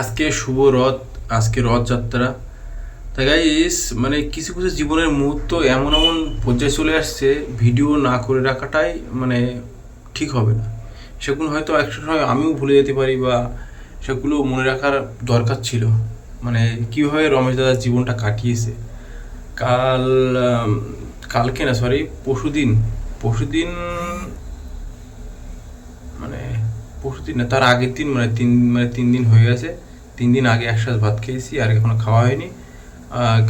আজকে শুভ রথ, আজকে রথযাত্রা। তাই গাইস মানে কিছু কিছু জীবনের মুহূর্ত এমন এমন পর্যায়ে চলে আসছে ভিডিও না করে রাখাটাই মানে ঠিক হবে না। সেগুলো হয়তো একটা সময় আমিও ভুলে যেতে পারি বা সেগুলো মনে রাখার দরকার ছিল। মানে কীভাবে রমেশ দাদার জীবনটা কাটিয়েছে। কাল কালকে না সরি পরশুদিন। পরশুদিন মানে পরশুদিন না, তার আগের দিন মানে তিন মানে তিন দিন হয়ে গেছে। তিন দিন আগে একসাথে ভাত খেয়েছি, আর এখনও খাওয়া হয়নি।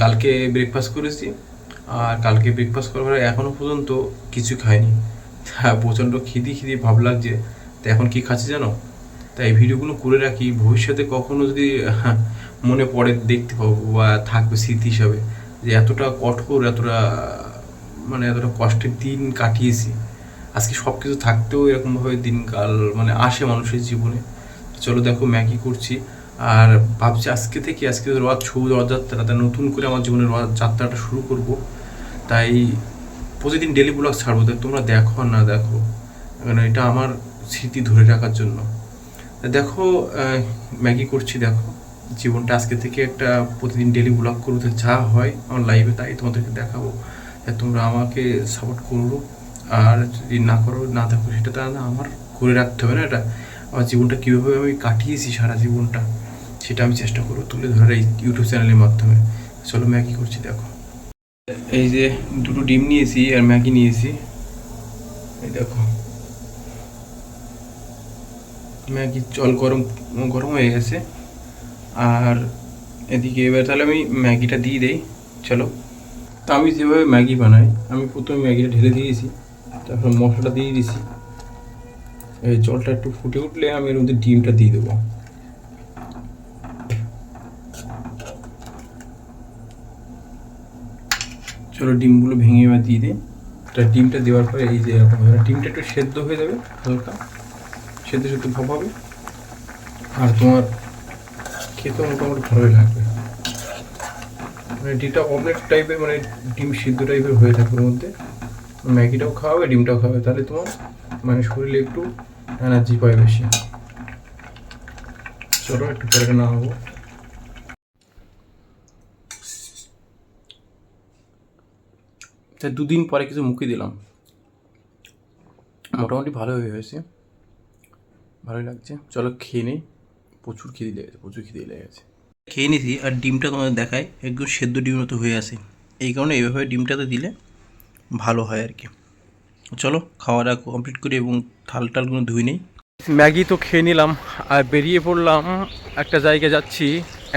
কালকে ব্রেকফাস্ট করেছি, আর কালকে ব্রেকফাস্ট করার পরে এখনও পর্যন্ত কিছু খাইনি। হ্যাঁ প্রচণ্ড খিদি খিদি ভাব লাগছে। তো এখন কি খাচ্ছি জানো? তাই এই ভিডিওগুলো করে রাখি, ভবিষ্যতে কখনো যদি মনে পড়ে দেখতে পাবো বা থাকবে স্মৃতি হিসাবে, যে এতটা কঠোর, এতটা মানে এতটা কষ্টের দিন কাটিয়েছি। আজকে সব কিছু থাকতেও এরকমভাবে দিনকাল মানে আসে মানুষের জীবনে। চলো দেখো ম্যাগি করছি। আর ভাবছি আজকে থেকে আজকে রথ ছৌ রথযাত্রা তাই নতুন করে আমার জীবনের রথযাত্রাটা শুরু করব। তাই প্রতিদিন ডেলি ব্লগ ছাড়বো তাই তোমরা দেখো আর না দেখো। কারণ এটা আমার স্মৃতি ধরে রাখার জন্য। দেখো ম্যাগি করছি দেখো। জীবনটা আজকে থেকে একটা প্রতিদিন ডেলি ব্লগ করব যা হয়, আমার লাইভে তাই তোমাদেরকে দেখাবো। তোমরা আমাকে সাপোর্ট করো। আর যদি না করো, না দেখো সেটা তো না আমার করে রাখতে হবে না। এটা আমার জীবনটা কীভাবে আমি কাটিয়েছি সারা জীবনটা, সেটা আমি চেষ্টা করব তুলে ধরার এই ইউটিউব চ্যানেলের মাধ্যমে। চলো, ম্যাগি করছি, দেখো। এই যে দুটো ডিম নিয়েছি আর ম্যাগি নিয়েছি। এই দেখো। ম্যাগি জল গরম গরম হয়ে গেছে। আর এদিকে এবার তাহলে আমি ম্যাগিটা দিয়ে দেই। চলো। তা আমি যেভাবে ম্যাগি বানাই, আমি প্রথমে ম্যাগিটা ঢেলে দিয়েছি। তারপর মশলাটা দিয়ে দিয়েছি এই জলটা একটু ফুটে উঠলে আমি এর মধ্যে ডিমটা দিয়ে দেবো। চলো ডিমগুলো ভেঙে এবার দিয়ে দিই। এটা ডিমটা দেওয়ার পরে এই যে এরকম ডিমটা একটু সেদ্ধ হয়ে যাবে, হালকা। সেদ্ধ সেদ্ধ ভাব হবে। আর তোমার খেতেও মোটামুটি ভালোই লাগবে। মানে ডিমটা অমলেট টাইপের মানে ডিম সিদ্ধ টাইপের হয়ে থাকে ওর মধ্যে। ম্যাগিটাও খাওয়াবে ডিমটাও খাওয়াবে তাহলে তোমার মানে শরীরে একটু এনার্জি পায় বেশি। চলো, একটু পরে না হব। তাই দুদিন পরে কিছু মুখে দিলাম। মোটামুটি ভালো হয়ে গেছে ভালোই লাগছে। চলো, খেয়ে নেই। প্রচুর খিদে লেগেছে, প্রচুর খিদে লেগেছে। খেয়ে নিছি আর ডিমটা তোমাদের দেখায় একদম সেদ্ধ ডিমের মতো হয়ে আসে এই কারণে এইভাবে ডিমটাতে দিলে ভালো হয় আর কি। চলো খাওয়াটা কমপ্লিট করি এবং থাল টালগুলো ধুই নেই। ম্যাগি তো খেয়ে নিলাম, আর বেরিয়ে পড়লাম একটা জায়গায় যাচ্ছি,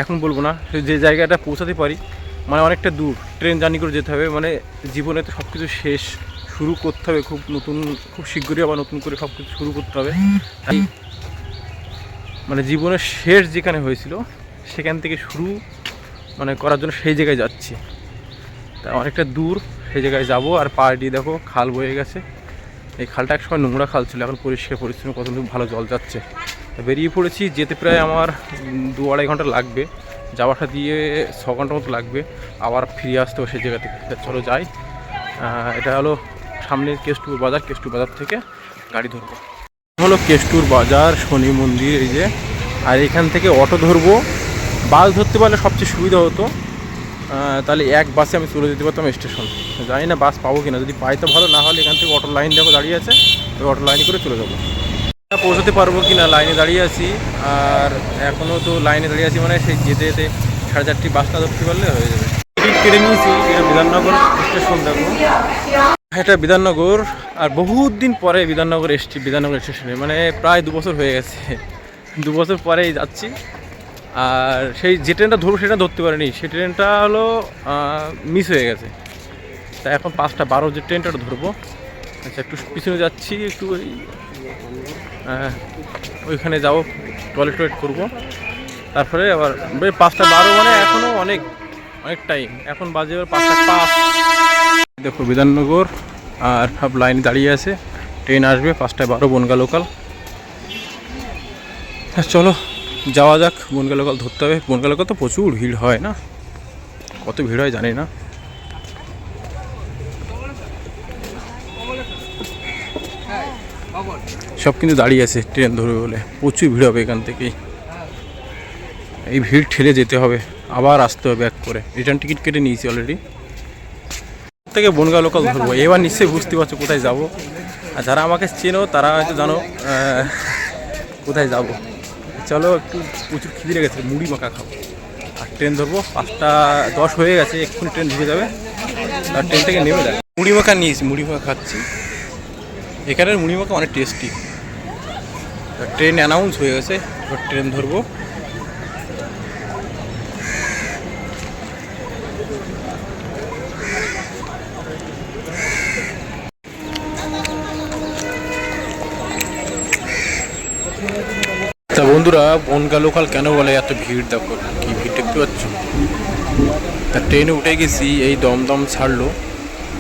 এখন বলব না, যে জায়গাটা পৌঁছাতে পারি মানে অনেকটা দূর ট্রেন জার্নি করে যেতে হবে মানে জীবনে তো সব কিছু শেষ, শুরু করতে হবে খুব নতুন, খুব শীঘ্রই আবার নতুন করে সব কিছু শুরু করতে হবে। তাই মানে জীবনের শেষ যেখানে হয়েছিল, সেখান থেকে শুরু মানে করার জন্য সেই জায়গায় যাচ্ছি। তা অনেকটা দূর সেই জায়গায় যাব আর পাড়ি দেখো খাল বয়ে গেছে। এই খালটা একসময় নোংরা খাল ছিল, এখন পরিষ্কার পরিচ্ছন্ন কত ভালো জল যাচ্ছে। বেরিয়ে পড়েছি, যেতে প্রায় আমার দু আড়াই ঘণ্টা লাগবে। যাওয়াটা দিয়ে ছ ঘণ্টার মতো লাগবে, আবার ফিরে আসতে হবে সেই জায়গা থেকে। চলো যাই। এটা হলো সামনের কেষ্টুর বাজার কেষ্টুর বাজার থেকে গাড়ি ধরবো। হলো কেষ্টুর বাজার, শনি মন্দির, এই যে। আর এখান থেকে অটো ধরবো। বাস ধরতে পারলে সবচেয়ে সুবিধা হতো। তাহলে এক বাসে আমি চলে যেতে পারতাম স্টেশন। জানি না বাস পাবো কিনা, যদি পাই তো ভালো, না হলে এখান থেকে অটো লাইন দেখো দাঁড়িয়ে আছে ওই অটো লাইনে করে চলে যাব। পৌঁছাতে পারব কি না লাইনে দাঁড়িয়ে আছি, আর এখনও তো লাইনে দাঁড়িয়ে আছি মানে সেই যেতে যেতে সাড়ে চারটি বাসটা ধরতে পারলে হয়ে যাবে। টিকিট কেটে নিয়েছি, এটা বিধাননগর স্টেশন দেখো। এটা বিধাননগর, আর বহুত দিন পরে বিধাননগর এসছি, বিধাননগর স্টেশনে মানে প্রায় দু বছর হয়ে গেছে। দু বছর পরেই যাচ্ছি। আর সেই যে ট্রেনটা ধরবো সেটা ধরতে পারিনি, সেই ট্রেনটা হলো মিস হয়ে গেছে। তা এখন পাঁচটা বারো যে ট্রেনটা ধরবো। আচ্ছা একটু পিছনে যাচ্ছি, একটু ওই ওইখানে যাব টয়লেট টয়লেট করব। তারপরে আবার পাঁচটা বারো মানে এখনও অনেক অনেক টাইম এখন বাজে পাঁচটা পাঁচ। দেখো বিধাননগর, আর সব লাইনে দাঁড়িয়ে আছে। ট্রেন আসবে পাঁচটায় বারো বনগা লোকাল হ্যাঁ চলো। যাওয়া যাক বনগা লোকাল ধরতে হবে। বনগা লোকাল তো প্রচুর ভিড় হয় না? কত ভিড় হয় জানি না। সব কিন্তু দাঁড়িয়ে আছে ট্রেন ধরবে বলে। প্রচুর ভিড় হবে এখান থেকেই। এই ভিড় ঠেলে যেতে হবে, আবার আসতে হবে ব্যাক করে। রিটার্ন টিকিট কেটে নিয়েছি অলরেডি থেকে বনগাঁ লোকাল ধরবো। এবার নিশ্চয়ই বুঝতে পারছ কোথায় যাব। আর যারা আমাকে চেনো, তারা হয়তো জানো কোথায় যাব। চলো একটু প্রচুর খিদে লেগেছে, মুড়ি মাখা খাব। আর ট্রেন ধরবো, পাঁচটা দশ হয়ে গেছে, এক্ষুনি ট্রেন ঢুকে যাবে। আর ট্রেন থেকে নেমে যায় মুড়ি মাখা নিয়েছি, মুড়ি মাখা খাচ্ছি। এখানের মুড়ি মাখা অনেক টেস্টি ট্রেন অ্যানাউন্স হয়ে গেছে, এবার ট্রেন ধরবো। বন্ধুরা, বনগা লোকাল কেন বলে এত ভিড়? দেখো, কি ভিড় দেখতে পাচ্ছ? তা ট্রেনে উঠে গেছি, এই দমদম ছাড়লো,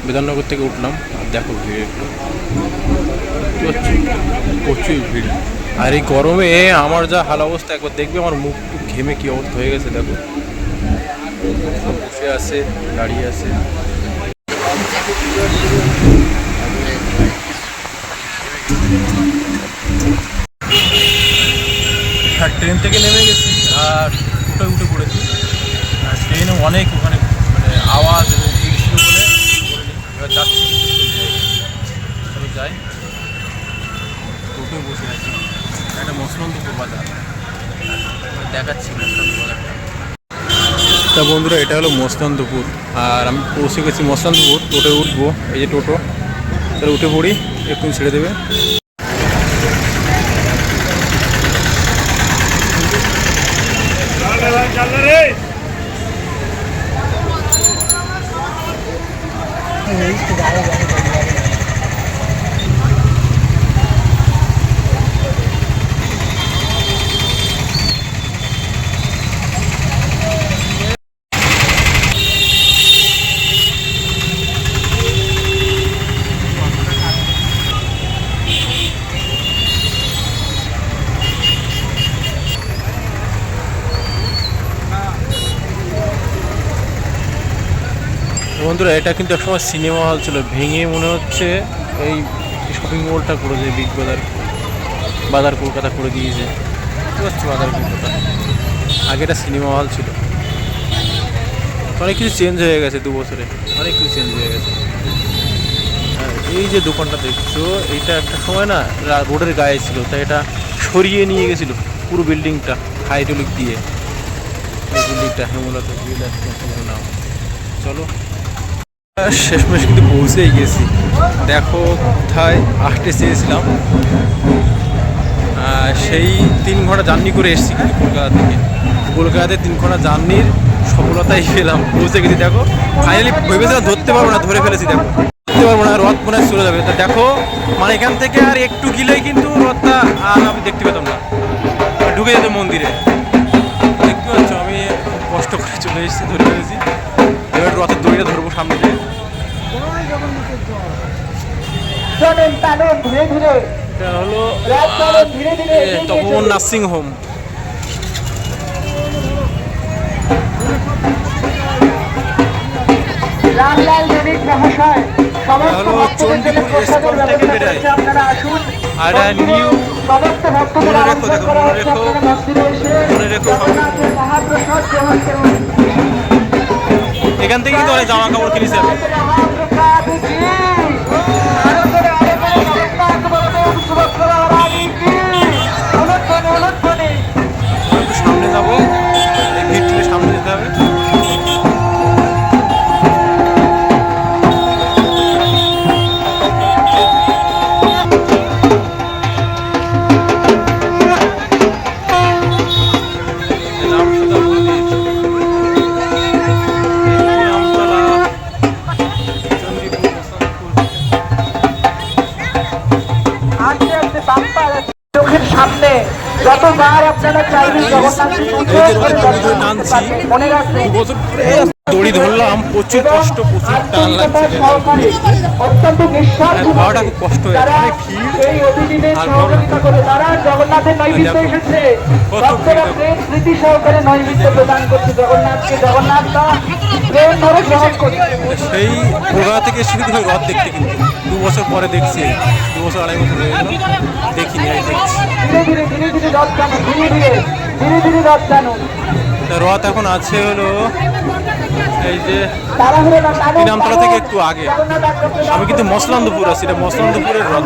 বিধাননগর থেকে উঠলাম, আর দেখো ভিড় একটু। প্রচুর ভিড়। আর এই গরমে আমার যা হাল অবস্থা, একবার দেখবে আমার মুখ ঘেমে কি অবস্থা হয়ে গেছে, দেখো। বসে আছে, দাঁড়িয়ে আছে। আর ট্রেন থেকে নেমে গেছি, আর উঠে উঠে পড়েছি। আর ট্রেনে অনেক ওখানে মানে আওয়াজ এবং ছিল বলে এবার যাচ্ছি। চলো যাই। টোটো বসে আছি। একটা মসলন্দপুর বাজার দেখাচ্ছি মসলন্দপুর তা বন্ধুরা, এটা হলো মসলন্দপুর আর আমি পৌঁছে গেছি মসলন্দপুর টোটো উঠবো। এই যে টোটো। তাহলে উঠে পড়ি। একটু ছেড়ে দেবে। ইস্ট গায়ে বন্ধুরা, এটা কিন্তু একসময় সিনেমা হল ছিল। ভেঙে মনে হচ্ছে এই শপিং মলটা করেছে বিগ বাজার বাজার কলকাতা করে দিয়েছে। বুঝতে বাজার কলকাতা? আগে এটা সিনেমা হল ছিল। অনেক কিছু চেঞ্জ হয়ে গেছে দু বছরে। অনেক কিছু চেঞ্জ হয়ে গেছে। এই যে দোকানটা দেখছ এইটা একটা সময় না রোডের গায়ে ছিল, তাই এটা সরিয়ে নিয়ে গেছিল পুরো বিল্ডিংটা হাইড্রোলিক দিয়ে। বিল্ডিংটা হেমলতা নাম চলো। শেষমেশ কিন্তু পৌঁছেই গেছি। দেখো কোথায় আসতে চেয়েছিলাম। সেই তিন ঘণ্টা জার্নি করে এসেছি কিন্তু কলকাতা থেকে। কলকাতাতে তিন ঘণ্টা জার্নির সফলতাই পেলাম। পৌঁছে গেছি, দেখো। ফাইনালি ভেবেছিলাম ধরতে পারব না, ধরে ফেলেছি, দেখো। ধরতে পারব না, রথ মনে চলে যাবে। তা দেখো মানে এখান থেকে আর একটু গিলেই কিন্তু রথটা আর আমি দেখতে পেতাম না। ঢুকে যেত মন্দিরে। দেখতে পাচ্ছ, আমি কষ্ট করে চলে এসেছি, ধরে ফেলেছি। রথের দড়িটা ধরবো সামনে এটা হলো তপবন নার্সিং হোম। আর নিউ মনে রেখো, দেখো, মনে রেখো। মনে রেখো এখান থেকে কিন্তু অনেক জামা কাপড় কিনেছি। যতবার আপনারা চাইবেন জগন্নাথ মনে রাখবেন দড়ি ধরলাম প্রচুর কষ্ট প্রচুর টান লাগছে। খুব কষ্ট হয়ে। ভিড় আর ধরে গ্রহণ করছে। সেই কলকাতা থেকে কিন্তু ওই রথ দেখতে কিন্তু। দু বছর পরে দেখছি। দু বছর আড়াই বছর হয়ে গেল। দেখিনি দেখছি। ধীরে ধীরে ধীরে ধীরে রথ টানো ধীরে ধীরে ধীরে ধীরে রথ টানো। তা রথ এখন আছে হলো এই যে ইনামতলা থেকে একটু আগে। আমি কিন্তু মসলান্দপুর আছি, এটা মসলান্দপুরের রথ।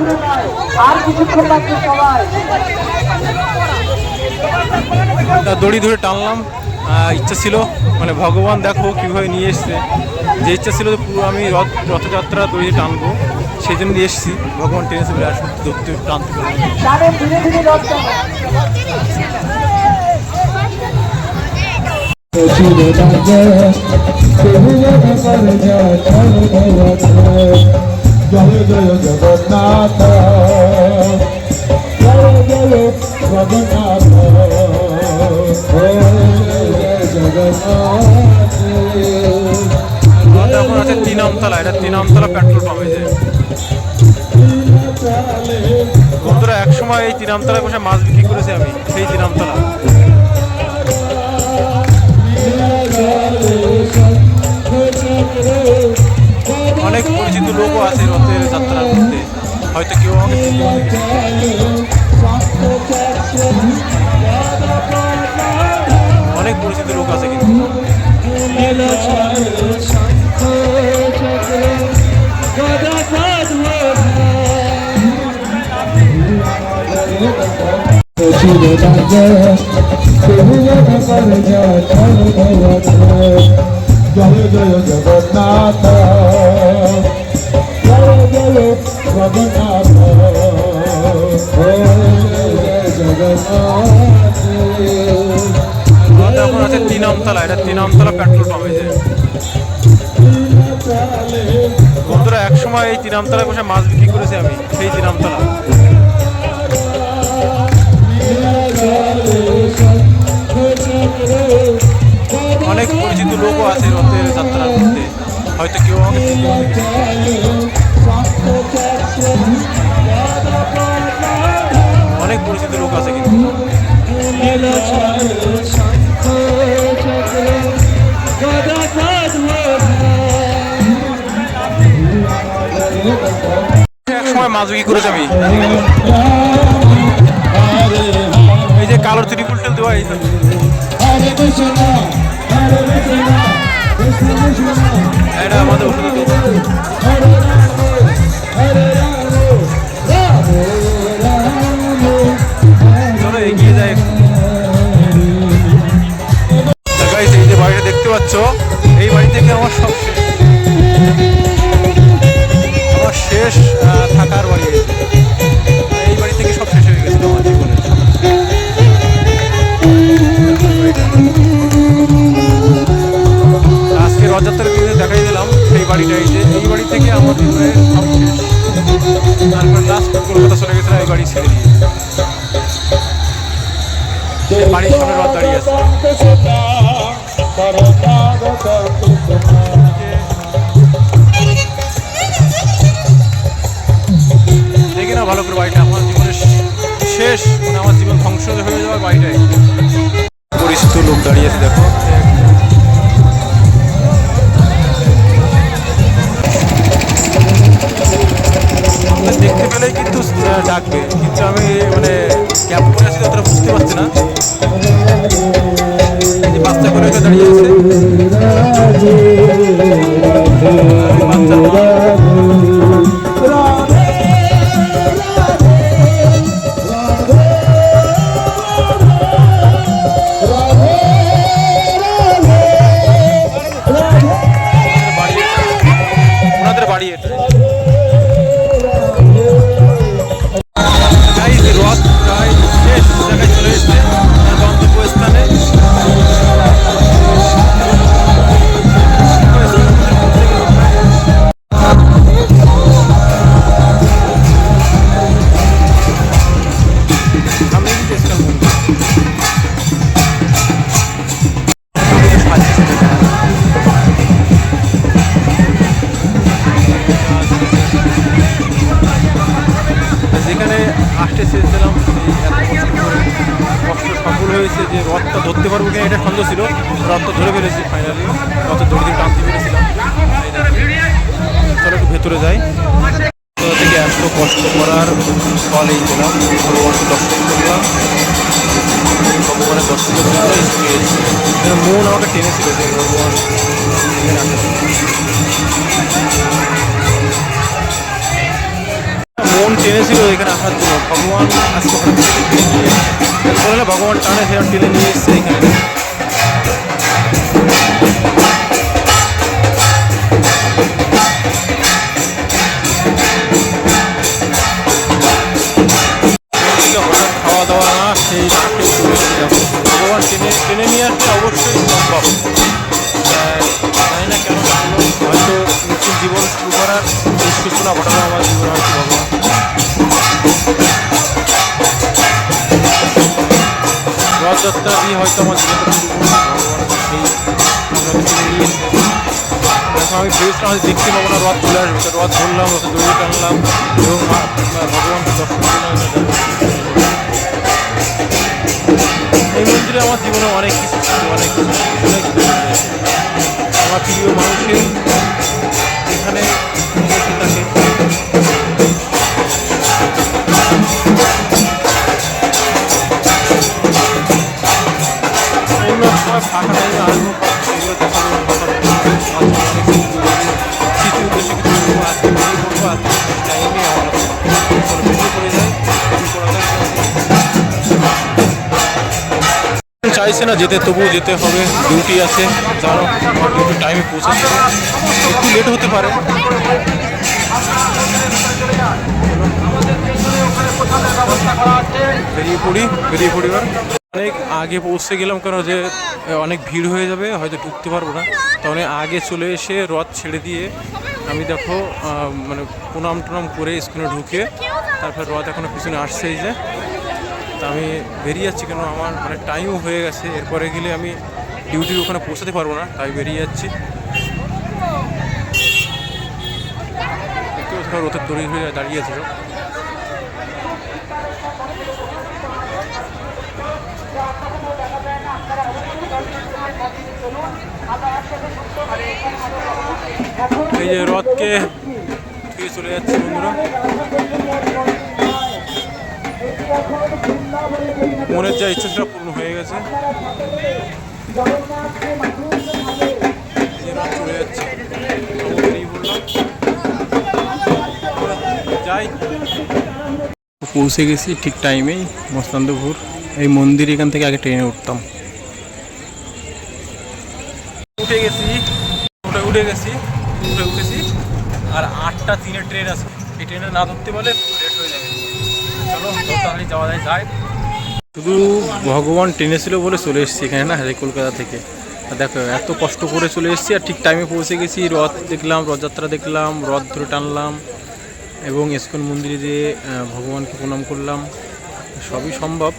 দড়ি ধরে টানলাম ইচ্ছা ছিল মানে ভগবান দেখো কীভাবে নিয়ে এসছে। যে ইচ্ছা ছিল পুরো আমি রথ রথযাত্রা দড়ি টানবো, সেই জন্য নিয়ে এসেছি। ভগবান টেনেছে বলে সত্যি টানতে পারব। না। রথ টানো জয় এখন আছে তিনমতলা এটা তিনমতলা পেট্রোল পাম্প এই যে বন্ধুরা এক সময় এই তিন আমতলায় বসে মাছ বিক্রি করেছি আমি, সেই তিন অনেক পরিচিত লোকও আছে রথের যাত্রার মধ্যে। হয়তো কেউ আমাকে অনেক পরিচিত লোক আছে কিন্তু। জয় জয় জগন্নাথ। জয় জয় জগন্নাথ। জগন্নাথ আছে তিনমতলা এটা তিন আমতলা পেট্রোল পাম্প এই যে বন্ধুরা এক সময় এই তিন আমতলায় বসে মাছ বিক্রি করেছি আমি, সেই তিন লোকও আছে রথের যাত্রার মধ্যে। হয়তো কেউ অনেক পরিচিত লোক আছে কিন্তু। এক সময় মাছ বিক্রি আমি। রথযাত্রার দিনে দেখাই দিলাম সেই বাড়িটা, এই যে এই বাড়ি থেকে জীবনে সব লাস্ট কলকাতা চলে গেছিলাম এই বাড়ি ছেড়ে দিয়ে। বাড়ির সামনে রথ দাঁড়িয়ে আছে। দেখি না ভালো করে বাড়িটা, আমার জীবনের শেষ মানে আমার জীবন ধ্বংস হয়ে যাওয়ার বাড়িটাই। পরিচিত লোক দাঁড়িয়ে আছে, দেখো। পেলেই কিন্তু ডাকবে। কিন্তু আমি মানে ক্যাব করে আসি অতটা বুঝতে পারছি না। বাচ্চা করে দাঁড়িয়ে আছে। কষ্ট করার ফল এই পেলাম ভগবানকে দর্শন করলাম ভগবানের জন্য পেয়েছি মন আমাকে টেনেছিল যে ভগবান। মন টেনেছিল এখানে আসার জন্য। ভগবান আজকে ভগবান টানে সেরকম টেনে নিয়ে এসছে এখানে। দেখো আমি ভেবেছিলাম হয়তো দেখতে পাবো না রথ চলে আসবে তো রথ ধরলাম রথে দড়ি টানলাম এবং ভগবানকে এই মন্দিরে আমার জীবনে অনেক কিছু অনেক অনেক আমার প্রিয় মানুষের এখানে চাইছে না, যেতে তবুও যেতে হবে, ডিউটি আছে আমার ডিউটি টাইমে পৌঁছাতে একটু লেট হতে পারে। বেরিয়ে পড়ি, বেরিয়ে পড়িবার অনেক আগে পৌঁছে গেলাম কেন যে, অনেক ভিড় হয়ে যাবে, হয়তো ঢুকতে পারব না। তো অনেক আগে চলে এসে রথ ছেড়ে দিয়ে আমি দেখো মানে প্রণাম টনাম করে স্কুলে ঢুকে, তারপর রথ এখনও পিছনে আসছে এই যে। তা আমি বেরিয়ে যাচ্ছি কেন? আমার মানে টাইমও হয়ে গেছে। এরপরে গেলে আমি ডিউটির ওখানে পৌঁছাতে পারব না, তাই বেরিয়ে যাচ্ছি। রথের দড়ি হয়ে দাঁড়িয়ে আছে। সব। এই যে রথকে চলে যাচ্ছে বন্ধুরা। মনের যা ইচ্ছা সেটা পূর্ণ হয়ে গেছে। পৌঁছে গেছি ঠিক টাইমেই, মস্তান্দপুর। এই মন্দির এখান থেকে আগে ট্রেনে উঠতাম। উঠে গেছি। উঠে উঠে গেছি। উঠে উঠেছি। আর আটটা, তিনের ট্রেন আছে। এই ট্রেনে না ধরতে পারলে লেট হয়ে যাবে। শুধু ভগবান ট্রেনে ছিল বলে চলে এসেছি এখানে না হ্যাঁ কলকাতা থেকে। দেখো, এত কষ্ট করে চলে এসেছি, আর ঠিক টাইমে পৌঁছে গেছি। রথ দেখলাম, রথযাত্রা দেখলাম, রথ ধরে টানলাম, এবং ইস্কন মন্দিরে যেয়ে ভগবানকে প্রণাম করলাম। সবই সম্ভব,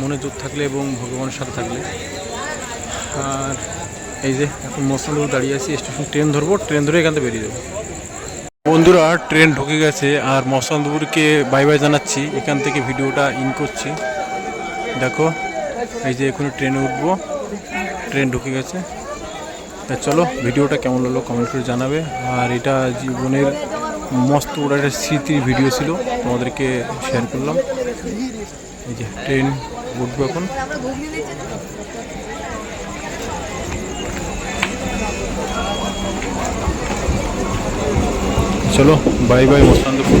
মনে জোর থাকলে এবং ভগবানের সাথে থাকলে। আর এই যে, এখন মসলানপুর দাঁড়িয়ে আছি, স্টেশন, ট্রেন ধরবো, ট্রেন ধরে এখান থেকে বেরিয়ে যাব। বন্ধুরা, ট্রেন ঢুকে গেছে আর মসলানপুরকে বাই বাই জানাচ্ছি। এখান থেকে ভিডিওটা ইন করছি। দেখো, এই যে এখন ট্রেনে উঠবো। ট্রেন ঢুকে গেছে। তা চলো, ভিডিওটা কেমন হলো কমেন্ট করে জানাবে। আর এটা জীবনের মস্ত বড় একটা স্মৃতির ভিডিও ছিল, তোমাদেরকে শেয়ার করলাম। এই যে, ট্রেন উঠবো এখন। চলো বাই বাই মস্তান্দপুর